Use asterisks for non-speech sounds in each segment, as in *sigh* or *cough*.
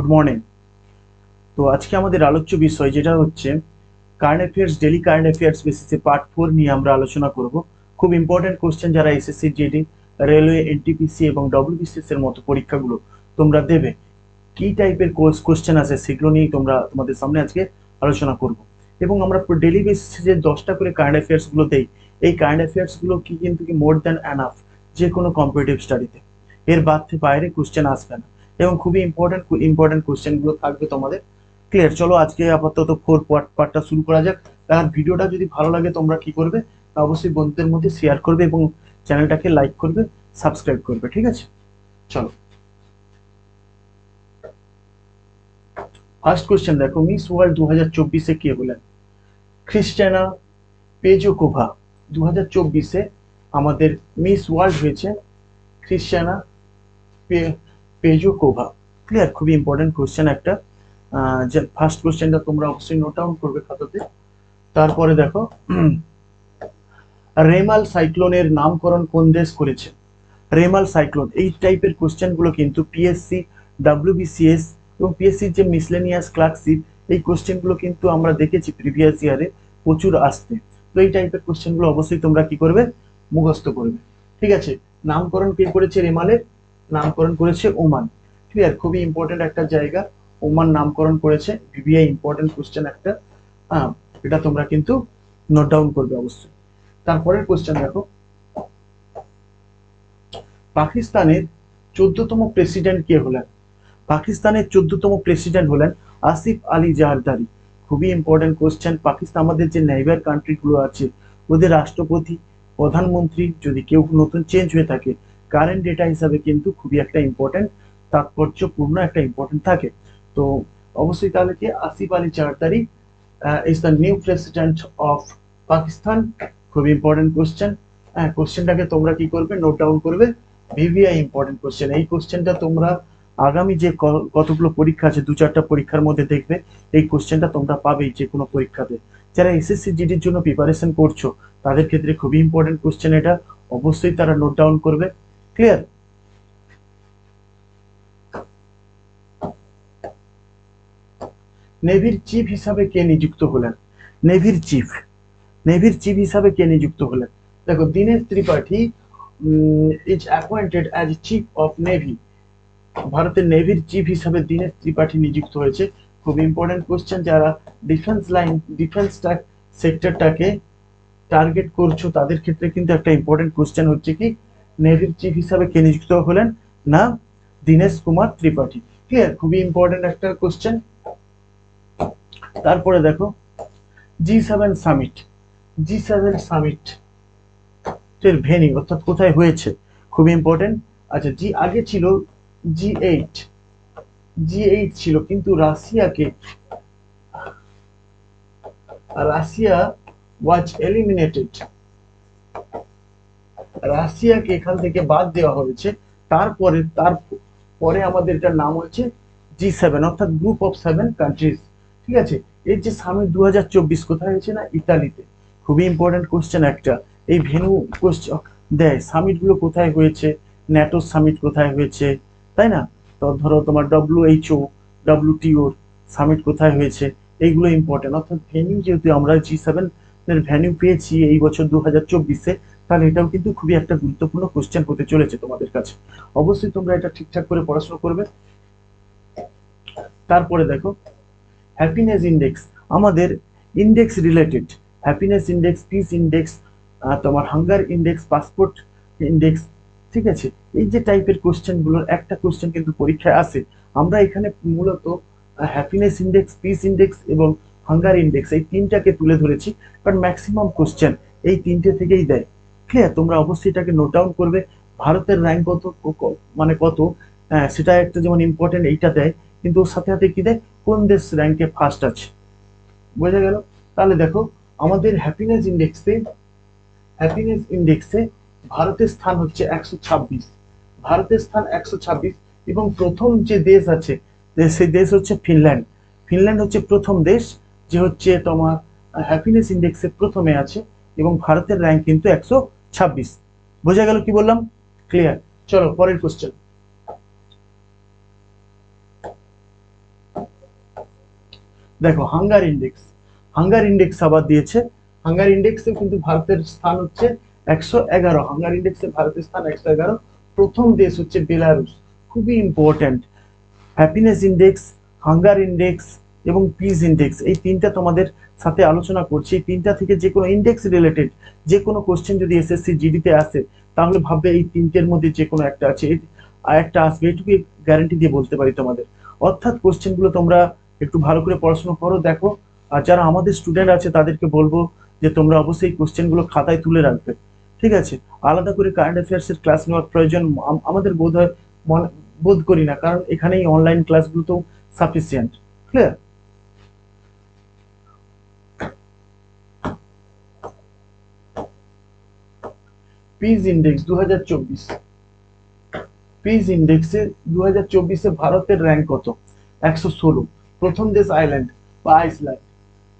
Good morning তো আজকে আমাদের আলোচ্য বিষয় যেটা হচ্ছে current affairs daily current affairs বেসিসে পার্ট ফোর নিয়ে আমরা আলোচনা করব। খুব ইম্পর্টেন্ট কোশ্চেন যারা এসএসসি জিডি রেলওয়ে এনটিপিসি এবং ডব্লিউবিসিএস এর মতো পরীক্ষাগুলো তোমরা দেবে। কি টাইপের কোর্স কোশ্চেন আছে সেগুলো নিয়েই তোমরা তোমাদের সামনে আজকে আলোচনা করব। এবং আমরা ডেলি বেসিসে যে দশটা করে কারেন্ট অ্যাফেয়ার্সগুলো দেই, এই কারেন্ট অ্যাফেয়ার্সগুলো কি কিন্তু কি মোর দ্যান অ্যানাফ যে কোনো কম্পিটিটিভ স্টাডিতে এর বাদ থেকে বাইরে কোশ্চেন আসবে না। এবং খুবই ইম্পর্টেন্ট ইম্পর্টেন্ট কোশ্চেনগুলো থাকবে তোমাদের। ক্লিয়ার চলো আজকে আপাতত ফোর পার্ট পার্টটা শুরু করা যাক। আর ভিডিওটা যদি ভালো লাগে তোমরা কি করবে অবশ্যই বন্ধুদের মধ্যে শেয়ার করবে এবং চ্যানেলটাকে লাইক করবে সাবস্ক্রাইব করবে, ঠিক আছে? চলো। ফার্স্ট কোশ্চেন দেখো মিস ওয়ার্ল্ড দু হাজার চব্বিশে কে হলেন? খ্রিস্টানা পেজোকোভা দু হাজার চব্বিশে আমাদের মিস ওয়ার্ল্ড হয়েছে খ্রিস্টানা পেজোকোভা ক্লিয়ার খুবই ইম্পর্টেন্ট কোশ্চেন একটা। যে ফার্স্ট কোশ্চেনটা তোমরা অবশ্যই নোট ডাউন করবে খাতাতে। তারপরে দেখো, *clears throat* রেমাল সাইক্লোনের নামকরণ কোন দেশ করেছে? রেমাল সাইক্লোন, এই টাইপের কোশ্চেনগুলো কিন্তু পিএসসি ডাব্লিউবিসিএস এবং পিএসসির যে মিসলেনিয়াস ক্লার্কশিপ এই কোশ্চেনগুলো কিন্তু আমরা দেখেছি প্রিভিয়াস ইয়ারে প্রচুর আসতে। তো এই টাইপের কোশ্চেনগুলো অবশ্যই তোমরা কি করবে? মুখস্থ করবে। ঠিক আছে? নামকরণ কে করেছে রেমালের নামকরণ করেছে ওমান। ক্লিয়ার খুবই ইম্পর্টেন্ট একটা জায়গা। ওমান নামকরণ করেছে। বিবিআই ইম্পর্টেন্ট কোশ্চেন একটা। এটা তোমরা কিন্তু নোট ডাউন করবে অবশ্যই। তারপরের কোশ্চেন দেখো। পাকিস্তানের চোদ্দতম প্রেসিডেন্ট কে হলেন? পাকিস্তানের চোদ্দতম প্রেসিডেন্ট হলেন আসিফ আলী জারদারি। খুবই ইম্পর্টেন্ট কোশ্চেন পাকিস্তান আমাদের যে নেইবার কান্ট্রিগুলো আছে, ওদের রাষ্ট্রপতি, প্রধানমন্ত্রী যদি কেউ নতুন চেঞ্জ হয়ে থাকে কারেন্ট ডেটা হিসাবে কিন্তু খুবই একটা ইম্পর্টেন্ট তাৎপর্যপূর্ণ একটা ইম্পর্টেন্ট থাকে। তো অবশ্যই তাহলে কি Asif Ali Zardari is the new president of Pakistan খুবই ইম্পর্টেন্ট কোশ্চেন হ্যাঁ কোশ্চেনটাকে তোমরা কি করবে? নোট ডাউন করবে। ভিভিআই ইম্পর্টেন্ট কোশ্চেন এই কোশ্চেনটা তোমরা আগামী যে কতগুলো পরীক্ষা আছে, দু চারটা পরীক্ষার মধ্যে দেখবে, এই কোশ্চেনটা তোমরা পাবেই যে কোনো পরীক্ষাতে। যারা এসএসসি জিডির জন্য প্রিপারেশন করছ, তাদের ক্ষেত্রে খুবই ইম্পর্টেন্ট কোশ্চেন এটা। অবশ্যই তারা নোট ডাউন করবে। ক্লিয়ার নেভির চিফ হিসাবে কে নিযুক্ত হলেন? নেভির চিফ নেভির চিফ হিসাবে কে নিযুক্ত হলেন? দেখো, Dinesh Tripathi is appointed as chief of navy ভারতের নেভির চিফ হিসাবে দীনেশ ত্রিপাঠী নিযুক্ত হয়েছে। খুব ইম্পর্টেন্ট কোশ্চেন যারা ডিফেন্স লাইন ডিফেন্স সেক্টরটাকে টার্গেট করছ, তাদের ক্ষেত্রে কিন্তু একটা ইম্পর্টেন্ট কোশ্চেন হচ্ছে কি নেভির চিফ হিসাবে কে নিযুক্ত হলেন? না, দীনেশ কুমার ত্রিপাঠী। ক্লিয়ার খুবই ইম্পর্টেন্ট একটা কোশ্চেন তারপরে দেখো G seven summit G seven summit এর ভেনিউ অর্থাৎ কোথায় হয়েছে? খুবই ইম্পর্টেন্ট আচ্ছা জি আগে ছিল জি এইট জি এইট ছিল কিন্তু রাশিয়াকে, রাশিয়া ওয়াজ এলিমিনেটেড রাশিয়াকে এখান থেকে বাদ দেওয়া হয়েছে। তারপরে তার পরে আমাদের এটার নাম হচ্ছে জি সেভেন অর্থাৎ গ্রুপ অফ সেভেন কান্ট্রিজ ঠিক আছে? এর যে সামিট দু হাজার চব্বিশ কোথায় হয়েছে না? ইতালিতে। খুবই ইম্পর্টেন্ট কোশ্চেন একটা। এই ভেনু কোশ্চেন দেয় সামিটগুলো কোথায় হয়েছে? ন্যাটো সামিট কোথায় হয়েছে? তাই না? তো ধরো তোমার ডব্লিউএইচও ডব্লিউটিওর সামিট কোথায় হয়েছে? এইগুলো ইম্পর্টেন্ট অর্থাৎ ভেনিউ যেহেতু আমরা জি সেভেন এর ভ্যানিউ পেয়েছি এই বছর দু হাজার চব্বিশে তাহলে এটাও কিন্তু খুবই একটা গুরুত্বপূর্ণ কোশ্চেন হতে চলেছে তোমাদের কাছে। অবশ্যই তোমরা এটা ঠিকঠাক করে পড়াশোনা করবে। তারপরে দেখো হ্যাপিনেস ইন্ডেক্স আমাদের index related happiness index peace index তোমার হাঙ্গার ইন্ডেক্স পাসপোর্ট ইন্ডেক্স ঠিক আছে? এই যে টাইপের কোশ্চেনগুলোর একটা কোশ্চেন কিন্তু পরীক্ষায় আসে। আমরা এখানে মূলত হ্যাপিনেস ইন্ডেক্স পিস ইন্ডেক্স এবং হাঙ্গার ইন্ডেক্স এই তিনটাকে তুলে ধরেছি। কারণ ম্যাক্সিমাম কোশ্চেন এই তিনটে থেকেই দেয়। ক্লিয়ার তোমরা অবশ্যই এটাকে নোট ডাউন করবে। ভারতের র্যাঙ্ক কত মানে কত? সেটা একটা যেমন ইম্পর্টেন্ট এইটা দেয়, কিন্তু সাথে সাথে কি দেয়? কোন দেশ র্যাঙ্কে ফার্স্ট আছে? বোঝা গেল? তাহলে দেখো, আমাদের হ্যাপিনেস ইন্ডেক্সে হ্যাপিনেস ইন্ডেক্সে ভারতের স্থান হচ্ছে একশো ছাব্বিশ। ভারতের স্থান একশো ছাব্বিশ এবং প্রথম যে দেশ আছে সেই দেশ হচ্ছে ফিনল্যান্ড ফিনল্যান্ড হচ্ছে প্রথম দেশ যে হচ্ছে তোমার হ্যাপিনেস ইন্ডেক্সে প্রথমে আছে এবং ভারতের র্যাঙ্ক কিন্তু একশো ছাব্বিশ। বোঝা গেল কি বললাম? ক্লিয়ার চলো, পরের কোশ্চেন দেখো, হাঙ্গার ইন্ডেক্স হাঙ্গার ইন্ডেক্স আবার দিয়েছে। হাঙ্গার ইন্ডেক্সে কিন্তু ভারতের স্থান হচ্ছে একশো এগারো। হাঙ্গার ইন্ডেক্সে ভারতের স্থান একশো এগারো। প্রথম দেশ হচ্ছে বেলারুস খুবই important happiness index hunger index এবং পিস ইন্ডেক্স এই তিনটা তোমাদের সাথে আলোচনা করছি। এই তিনটা থেকে যে কোনো ইন্ডেক্স রিলেটেড যে কোনো কোশ্চেন যদি এসএসসি জিডিতে আসে, তাহলে ভাববে এই তিনটের মধ্যে যে কোনো একটা আছে। আর একটা আসবে এটুকু গ্যারান্টি দিয়ে বলতে পারি তোমাদের। অর্থাৎ কোশ্চেনগুলো তোমরা একটু ভালো করে পড়াশোনা করো, দেখো। আর যারা আমাদের স্টুডেন্ট আছে, তাদেরকে বলব যে তোমরা অবশ্যই কোশ্চেনগুলো খাতায় তুলে রাখবে। ঠিক আছে? আলাদা করে কারেন্ট অ্যাফেয়ার্সের ক্লাস নেওয়ার প্রয়োজন আমাদের বোধ হয় বোধ করি না, কারণ এখানেই অনলাইন ক্লাসগুলো তো সাফিসিয়েন্ট ক্লিয়ার পিস ইন্ডেক্স দু হাজার চব্বিশ। পিস ইন্ডেক্সে দু হাজার চব্বিশে ভারতের র্যাঙ্ক কত? একশো ষোলো। প্রথম দেশ আইল্যান্ড বা আইসল্যান্ড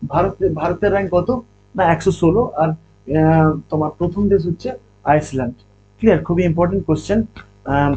ভারতের ভারতের র্যাঙ্ক কত? না, একশো ষোলো। আর তোমার প্রথম দেশ হচ্ছে আইসল্যান্ড ক্লিয়ার খুবই ইম্পর্টেন্ট কোশ্চেন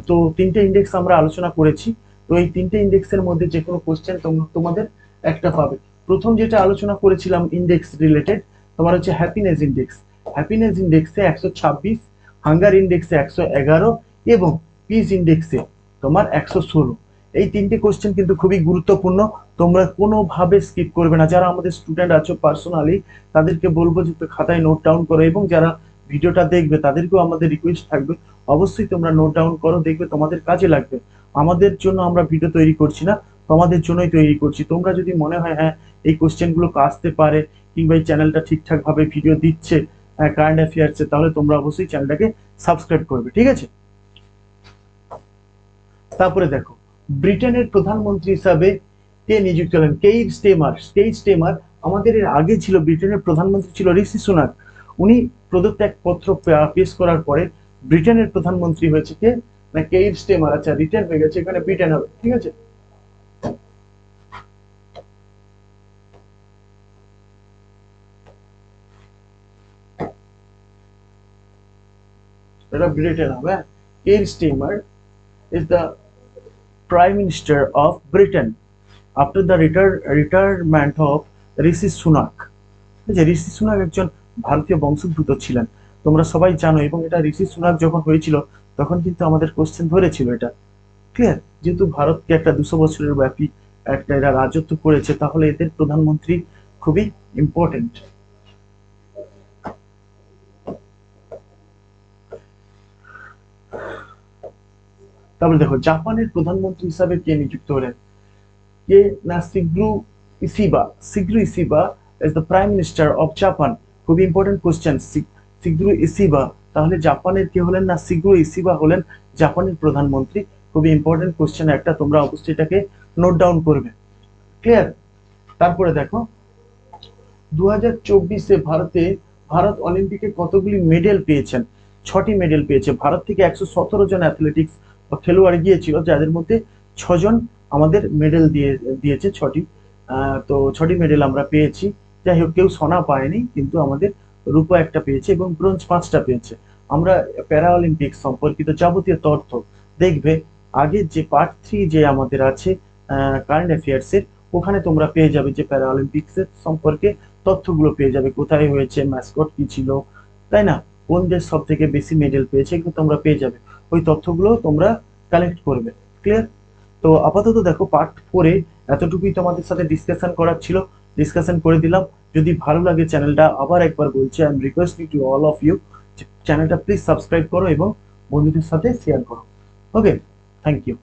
তো তিনটে ইন্ডেক্স আমরা আলোচনা করেছি। তো এই তিনটে ইন্ডেক্সের মধ্যে যে কোনো কোশ্চেন তোমাদের একটা পাবে। প্রথম যেটা আলোচনা করেছিলাম ইন্ডেক্স রিলেটেড তোমার হচ্ছে হ্যাপিনেস ইন্ডেক্স হ্যাপিনেস ইন্ডেক্সে একশো ছাব্বিশ হাঙ্গার ইন্ডেক্সে একশো এগারো এবং পিস ইন্ডেক্সে তোমার একশো ষোলো। এই তিনটে কোশ্চেন কিন্তু খুবই গুরুত্বপূর্ণ। তোমরা কোনোভাবে স্কিপ করবে না। যারা আমাদের স্টুডেন্ট আছো পার্সোনালি তাদেরকে বলব যে খাতায় নোট ডাউন করো এবং যারা ভিডিওটা দেখবে, তাদেরকেও আমাদের রিকোয়েস্ট থাকবে। অবশ্যই তোমরা নোট ডাউন করো, দেখবে তোমাদের কাজে লাগবে। আমাদের জন্য আমরা ভিডিও তৈরি করছি না, তোমাদের জন্যই তৈরি করছি। তোমরা যদি মনে হয় হ্যাঁ এই কোশ্চেনগুলো আসতে পারে, কিংবা এই চ্যানেলটা ঠিকঠাকভাবে ভিডিও দিচ্ছে কারেন্ট অ্যাফেয়ার্সে তাহলে তোমরা অবশ্যই চ্যানেলটাকে সাবস্ক্রাইব করবে, ঠিক আছে? তারপরে দেখো, ব্রিটেনের প্রধানমন্ত্রী হিসাবে কে নিযুক্ত হলেন? কেইর স্টেমার কেই স্টেমার আমাদের এর আগে ছিল, ব্রিটেনের প্রধানমন্ত্রী ছিল ঋষি সুনাক। উনি প্রদত্ত এক পত্র পেশ করার পরে ব্রিটেনের প্রধানমন্ত্রী হয়েছে কে? না কেইর স্টেমার আচ্ছা রিটার্ন হয়ে গেছে, এখানে ব্রিটেন হবে, ঠিক আছে? এটা ব্রিটেন হবে। Keir Starmer is the Prime Minister of Britain after the retir- retirement of Rishi Sunak যে ঋষি সুনাক একজন ভারতীয় বংশোদ্ভূত ছিলেন। তোমরা সবাই জানো এবং এটা ঋষি সুনাক যখন হয়েছিল, তখন কিন্তু আমাদের কোশ্চেন ধরেছিল এটা। ক্লিয়ার যেহেতু ভারতকে একটা দুশো বছরের ব্যাপী একটা এরা রাজত্ব করেছে, তাহলে এদের প্রধানমন্ত্রী খুবই ইম্পর্টেন্ট তারপরে দেখো, জাপানের প্রধানমন্ত্রী হিসাবে কে নিযুক্ত হলেন? কে? না Shigeru Ishiba Shigeru Ishiba is the prime minister of Japan খুবই ইম্পর্টেন্ট কোশ্চেন সিগ্রু ইসিবা তাহলে জাপানের কে হলেন না সিগ্রু ইসিবা হলেন জাপানের প্রধানমন্ত্রী? খুবই ইম্পর্টেন্ট কোশ্চেন একটা তোমরা অবশ্যই এটাকে নোট ডাউন করবে। ক্লিয়ার তারপরে দেখো দু হাজার চব্বিশে ভারতে, ভারত অলিম্পিকে কতগুলি মেডেল পেয়েছেন? ছটি মেডেল পেয়েছে। ভারত থেকে একশো সতেরো জন অ্যাথলেটিক্স খেলোয়াড় গিয়েছিল, যাদের মধ্যে ছজন আমাদের মেডেল দিয়ে, দিয়েছে, ছটি। তো ছটি মেডেল আমরা পেয়েছি। যাই হোক, কেউ সোনা পায়নি, কিন্তু আমাদের রূপা একটা পেয়েছে এবং ব্রোঞ্জ পাঁচটা পেয়েছে। আমরা প্যারা অলিম্পিক্স সম্পর্কিত যাবতীয় তথ্য দেখবে। আগের যে পার্ট থ্রি যে আমাদের আছে কারেন্ট অ্যাফেয়ার্স এর, ওখানে তোমরা পেয়ে যাবে যে প্যারা অলিম্পিক্স এর সম্পর্কে তথ্যগুলো পেয়ে যাবে। কোথায় হয়েছে ম্যাসকট কি ছিল, তাই না? কোন দেশ সব থেকে বেশি মেডেল পেয়েছে, এগুলো তোমরা পেয়ে যাবে। ওই তথ্যগুলো তোমরা কালেক্ট করবে। ক্লিয়ার তো আপাতত দেখো পার্ট ফোরে এতটুকুই তোমাদের সাথে ডিসকাশন করার ছিল। ডিসকাশন করে দিলাম। যদি ভালো লাগে চ্যানেলটা আবার একবার বলছি I am requesting to all of you চ্যানেলটা প্লিজ সাবস্ক্রাইব করো এবং বন্ধুদের সাথে শেয়ার করো। Okay thank you